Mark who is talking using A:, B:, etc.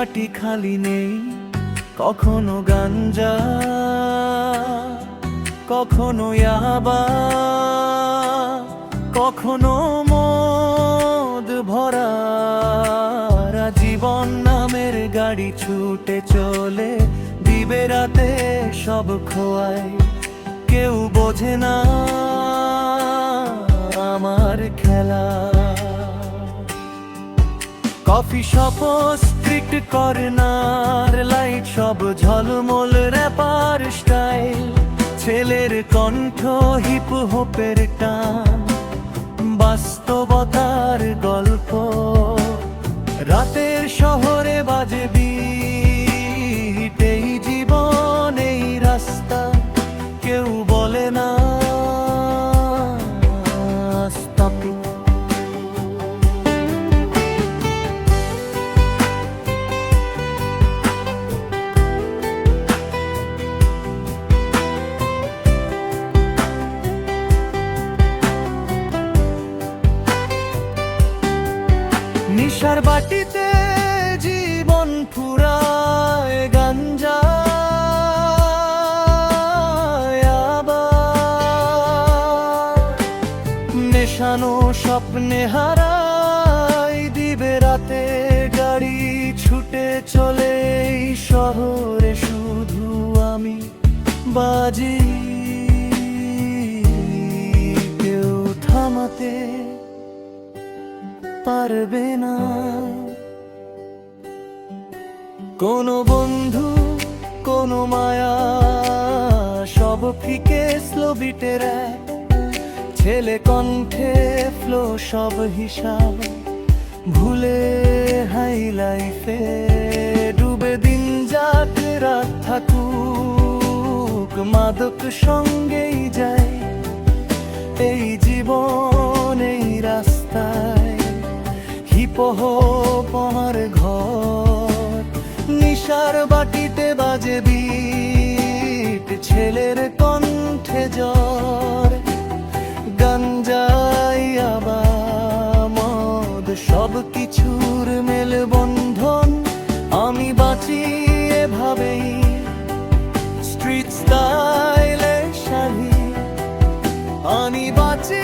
A: বাটি খালি নেই, কখনো গাঞ্জা, কখনো ইয়াবা, কখনো মদ ভরা। জীবন নামের গাড়ি ছুটে চলে, দিবে রাতে সব খোয়ায়। কেউ বোঝে না আমার খেলা। Coffee shop strict corner, light সব ঝলমল র্যাপার স্টাইল। ছেলের কণ্ঠ হিপ হোপের টান। বাস্তবতার গল্প। রাতের শহরে বাজে নিশার বাটিতে জীবন ফুরায়, গাঞ্জা নেশানো স্বপ্নে হারাই দিবে রাতে গাড়ি ছুটে চলে শহরে শুধু আমি বাজি। পারবে না। কোনো বন্ধু, কোনো মায়া, সব ফিকে স্লো বিটের এক। ছেলে কণ্ঠে ফ্লো সব হিসাব। ভুলে হাই লাইফে ডুবে দিন যাক রাত থাকুক, মাদক সঙ্গেই যায় এই জীবন, এই রাস্তায় পহর ঘর, নিশার বাটিতে বাজে বিট, ছেলের কণ্ঠে জ্বর। গঞ্জাই আবা মদ সব কিছুর মেলে বন্ধন আমি বাঁচি এভাবেই। স্ট্রিট স্টাইলে শাড়ি, আমি বাঁচি